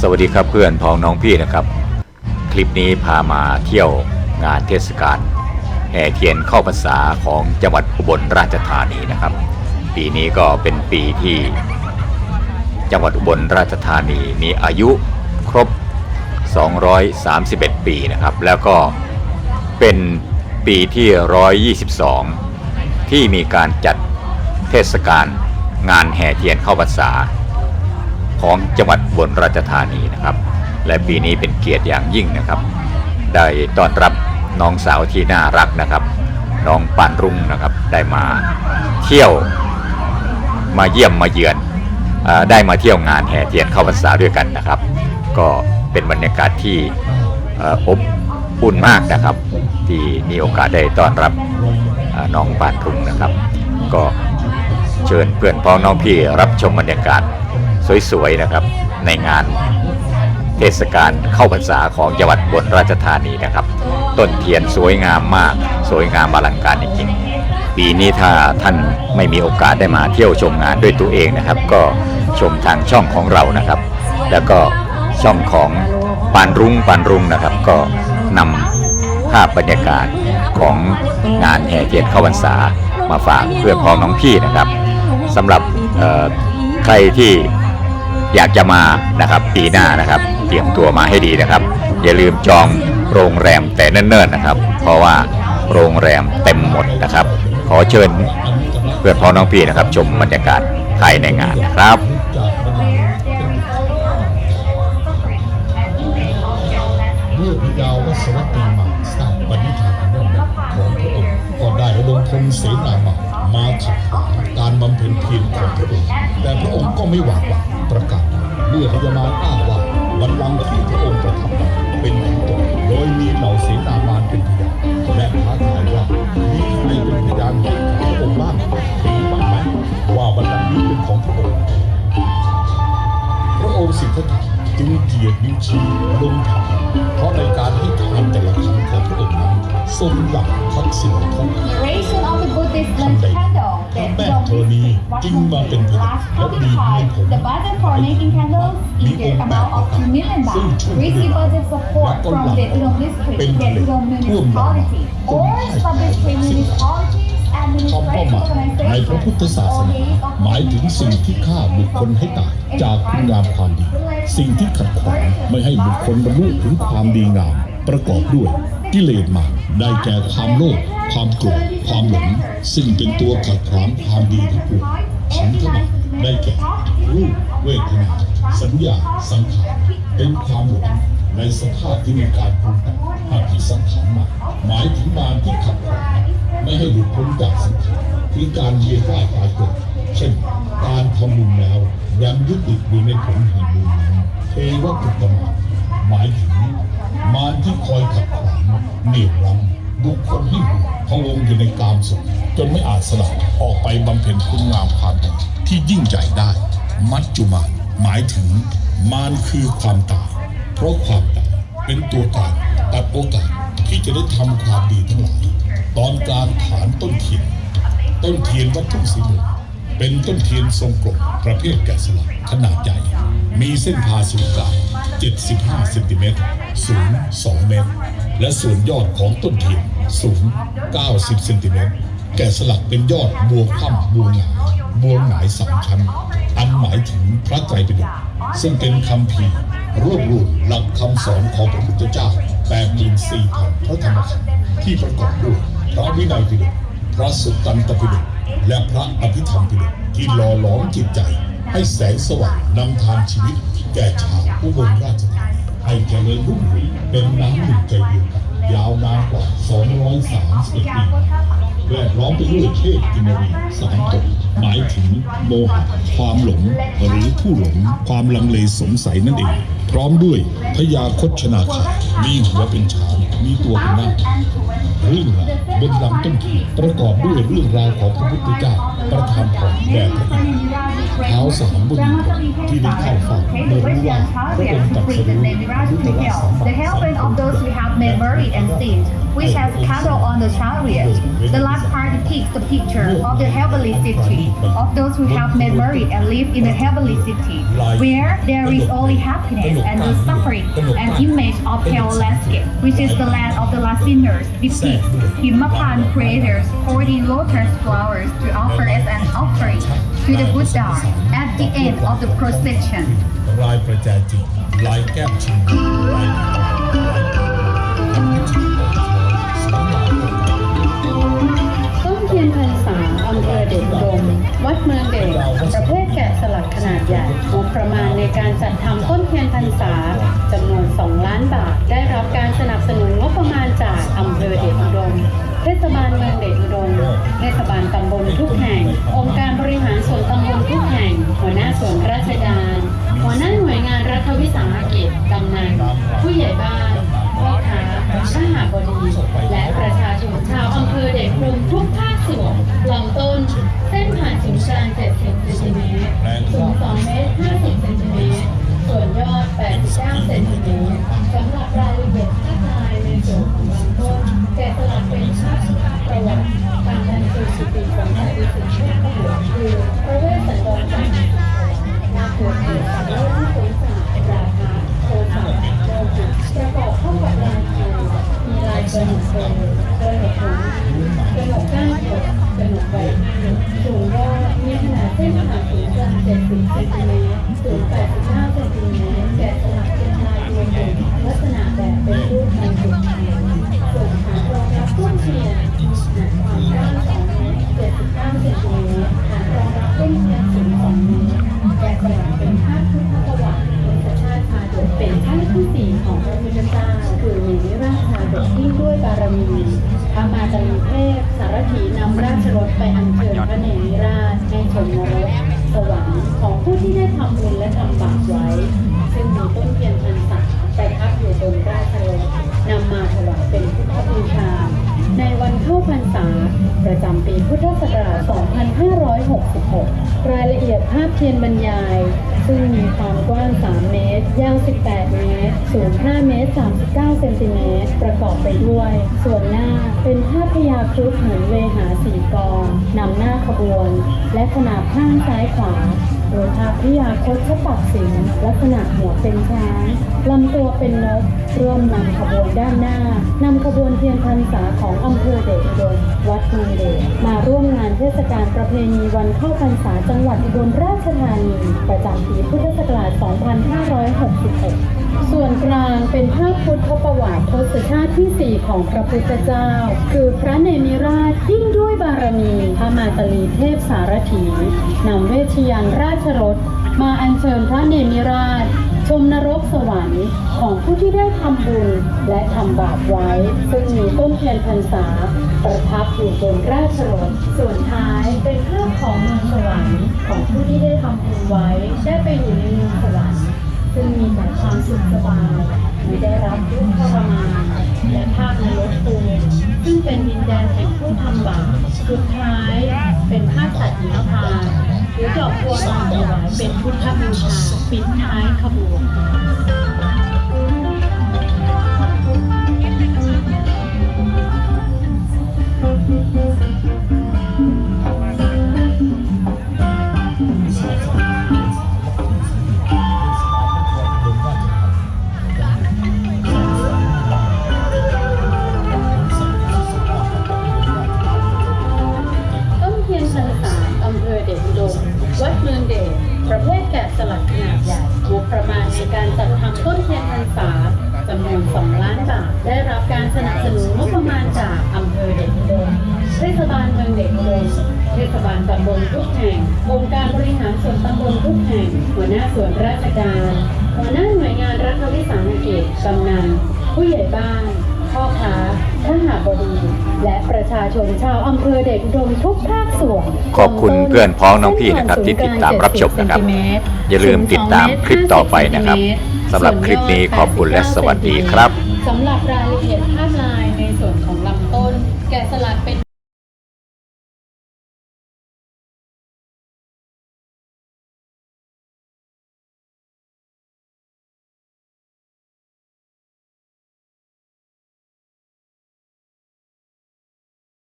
สวัสดีครับเพื่อนพ้องน้องพี่นะครับ คลิปนี้พามาเที่ยวงานเทศกาลแห่เทียนเข้าพรรษาของจังหวัดอุบลราชธานีนะครับ ปีนี้ก็เป็นปีที่จังหวัดอุบลราชธานีมีอายุครบ 231 ปีนะครับ แล้วก็เป็นปีที่ 122 ที่มีการจัดเทศกาลงานแห่เทียนเข้าพรรษา ของจังหวัดบลราชธานีนะครับ และปีนี้เป็นเกียรติอย่างยิ่งนะครับ ได้ต้อนรับน้องสาวที่น่ารักนะครับ น้องปานรุ่งนะครับ ได้มาเที่ยวมาเยี่ยมมาเยือนอได้มาเที่ยวงานแห่เทียนเข้าพรรษาด้วยกันนะครับ ก็เป็นบรรยากาศที่อบอุ่นมากนะครับ ที่มีโอกาสได้ต้อนรับน้องปานรุ่งนะครับ ก็เชิญเพื่อนพ้องน้องพี่รับชมบรรยากาศ สวยๆนะครับ ในงานเทศกาลเข้าพรรษาของจังหวัดบนราชธานีนะครับ ต้นเทียนสวยงามมาก สวยงามอลังการจริงๆปีนี้ถ้าท่านไม่มีโอกาสได้มาเที่ยวชมงานด้วยตัวเองนะครับ ก็ชมทางช่องของเรานะครับ แล้วก็ช่องของปานรุ้งปานรุ้งนะครับ ก็นำภาพบรรยากาศของงานแห่เทียนเข้าพรรษามาฝากเพื่อพ้องน้องพี่นะครับสำหรับใครที่ อยากจะมานะครับปีหน้านะครับ เตรียมตัวมาให้ดีนะครับ อย่าลืมจองโรงแรมแต่เนิ่นๆนะครับ เพราะว่าโรงแรมเต็มหมดนะครับ ขอเชิญเพื่อนพ้องน้องพี่นะครับ ชมบรรยากาศภายในงานนะครับเมื่อพระยาวัสวัตรีมาสร้างปณิธานเรื่องนั้นของพระองค์ก็ได้ระดมพลเสนามามาขัดขวางการบำเพ็ญเพียรของพระองค์แต่พระองค์ก็ไม่หวาดหวั่น ประกาศเมื่อพญามารอ้างว่าบัลลังที่พระองค์ประทับเป็นของตนโดยมีเหล่าเสนามารเป็นพยานและท้าทายว่ามีใครเป็นพยานให้กับพระองค์บ้างมีบ้างไหมว่าบัลลังก์นี้เป็นของพระองค์พระองค์สิทธัตถะจึงเกียรตินิ้วชี้ลงทานเพราะในการให้ทานแต่ละครั้งของพระองค์นั้นทรงหลักทักษิณทองทันใด จึงมาเป็นพยาน last และมีเงิน 45, ผม the budget for making candles มี is อง the ค์แปด amount ประ of การ2 million ซึ่ง baht. ช่วย Receive budget และ support ก็ from หลัง the Udon district, เป็น the เหล็ก Udon ท่วมลงมา municipality, จน or ให้ establish สิ้น municipalities, ความเป้าหมาย administrative ในพระพุทธ organizations, ศาส or นา days of หมายถึงสิ่งที่ฆ่าบุคคลให้ตายจากคุณงามความดี สิ่งที่ขัดขวางไม่ให้บุคคลบรรลุถึงความดีงาม ประกอบด้วยกิเลสมาร ได้แก่ความโลภความโกรธความหลง ซึ่งเป็นตัวขัดขวางความดีทั้งปวงขันธมารได้แก่รูปเวทนาสัญญาสังขารเป็นความหลงในสภาพที่มีการปรุงแต่งหากที่สังขารมาหมายถึงมารที่ขัดขวางไม่ให้หลุดพ้นจากสังขารคือการเวียว่ายตายเกิดเช่นการทำบุญแล้วยังยึดติดอยู่ในผลแห่งบุญนั้นเทวกุตมา หมายถึงมารที่คอยขัดขวางเหนี่ยวรั้งบุคคลที่อยู่พะวงอยู่ในกามสุขจนไม่อาจสละออกไปบำเพ็ญคุณงามความดีที่ยิ่งใหญ่ได้ มัจจุมานหมายถึงมารคือความตายเพราะความตายเป็นตัวการตัดโอกาสที่จะได้ทำความดีทั้งหลายตอนกลางฐานต้นเทียน ต้นเทียนวัตถุสีเหลือง เป็นต้นเทียนทรงกลมประเภทแกะสลักขนาดใหญ่ มีเส้นผ่าศูนย์กลาง 75 เซนติเมตร สูง 2 เมตร และส่วนยอดของต้นเทียนสูง 90 เซนติเมตร แกะสลักเป็นยอดบัวคว่ำบัวหงายบัวหงายสามชั้น อันหมายถึงพระไตรปิฎกซึ่งเป็นคำพีรวบรวมหลักคำสอนของพระพุทธเจ้า84,000พระธรรมขันธ์ที่ประกอบด้วยพระวินัยปิฎกพระสุตตันตปิฎก และพระอภิธรรมปิฎกที่หล่อหลอมจิตใจ ให้แสงสว่างนำทางชีวิต แก่ชาวอุบลราชธานีให้เจริญรุ่งเรืองเป็นน้ำหนึ่งใจเดียวกันยาวนานกว่า 231 ปีแวดล้อมไปด้วยเทพกินรีสามตนหมายถึงโมหะความหลง หรือผู้หลงความลังเลสงสัยนั่นเอง พร้อมด้วยพญาคดชนาคามีหัวเป็นชา มีตัวเป็นนาคเรื่องราวบนลำต้นเทียนประกอบด้วยเรื่องราวของพระพุทธเจ้าประธานของแด่พระอินทร์เท้าสามบุญที่ได้เข้าเฝ้าเมื่อรู้ว่าพระองค์ตรัสรู้พุทธวาสสัมมา The helping of those who have made merit and sin which has cattle on the chariot. The last part depicts the picture of the heavenly city, of those who have been buried and live in the heavenly city, where there is only happiness and no suffering, an image of pale landscape, which is the land of the last sinners, depicts Himapan creators holding lotus flowers to offer as an offering to the Buddha at the end of the procession. ลายประแจจิตลายแก้มชิง พรรษาอำเภอเดชอุดม วัดเมืองเดชประเภทแกะสลักขนาดใหญ่งบประมาณในการจัดทำต้นเทียนพรรษาจำนวน 2 ล้านบาท ได้รับการสนับสนุนงบประมาณจากอำเภอเดชอุดม เทศบาลเมืองเดชอุดม เทศบาลตำบลทุกแห่ง องค์การบริหารส่วนตำบลทุกแห่ง หัวหน้าส่วนราชการหัวหน้าหน่วยงานรัฐวิสาหกิจกำนันผู้ใหญ่บ้านพ่อค้าข้าหาบดีและประชาชนชาวอำิ่งด้วยบารมีพระมาจารีเทพสารถีนำราชรถไปอัญเชิญพระเนมิราชให้ชมนรกสวรรค์ของผู้ที่ได้ทำบุญและทำบาปไว้ ซึ่งมีต้นเทียนพรรษาไประทับอยู่บนราชรถนำมาถวายเป็นพุทธบูชา ในวันเข้าพรรษา ประจำปีพุทธศักราช 2566 รายละเอียดภาพเทียนบรรยาย ซึ่งมีความกว้าง 3 เมตร ยาว 18 เมตร สูง 5 เมตร 39 เซนติเมตร ประกอบไปด้วย ส่วนหน้าเป็นภาพพญาครุฑเหมือนเวหาสีกองนำหน้าขบวน และขนาบข้างซ้ายขวาโดยภาพพญาคดชปักสิงลักษณะหัวเป็นช้างลำตัวเป็นนกร่วมนำขบวนด้านหน้านำขบวนเทียนพรรษาของอำเภอเดชอุดมวัดมงเดชมาร่วมงานเทศกาลประเพณีวันเข้าพรรษาจังหวัดอุบลราชธานี ประจำปีพุทธศักราช 2566ส่วนกลางเป็นภาพพุทธประวัติทศชาติที่ 4 ของพระพุทธเจ้า คือพระเนมิราชยิ่งด้วยบารมี พระมาตลีเทพสารถีนำเวชยันราชรถ มาอัญเชิญพระเนมิราช ชมนรกสวรรค์ของผู้ที่ได้ทำบุญและทำบาปไว้ ซึ่งมีต้นเทียนพรรษา ประทับอยู่บนราชรถส่วนท้ายเป็นภาพของเมืองสวรรค์ของผู้ที่ได้ทำบุญไว้ได้ไปอยู่ในเมืองสวรรค์ซึ่งมีแต่ความสุขสบายไม่ได้รับทุกข์ทรมานและภาพนรก ซึ่งเป็นดินแดนแห่งผู้ทำบาปสุดท้ายเป็นภาพสัตว์นิพพานหรือดอกบัวบานถวายเป็นพุทธบูชาปิดท้ายขบวน เทศบาลตำบลทุกแห่งองค์การบริหารส่วนตำบลทุกแห่ง หัวหน้าส่วนราชการ หัวหน้าหน่วยงานรัฐวิสาหกิจกำนันผู้ใหญ่บ้านพ่อค้าทหารบดี และประชาชนชาวอำเภอเด็กดมทุกภาคส่วนขอบคุณเพื่อนพ้องน้องพี่นะครับที่ติดตามรับชมนะครับ อย่าลืมติดตามคลิปต่อไปนะครับสำหรับคลิปนี้ขอบคุณและสวัสดีครับสำหรับรายละเอียดภาพลายในส่วนของลำต้น แกะสลักเป็น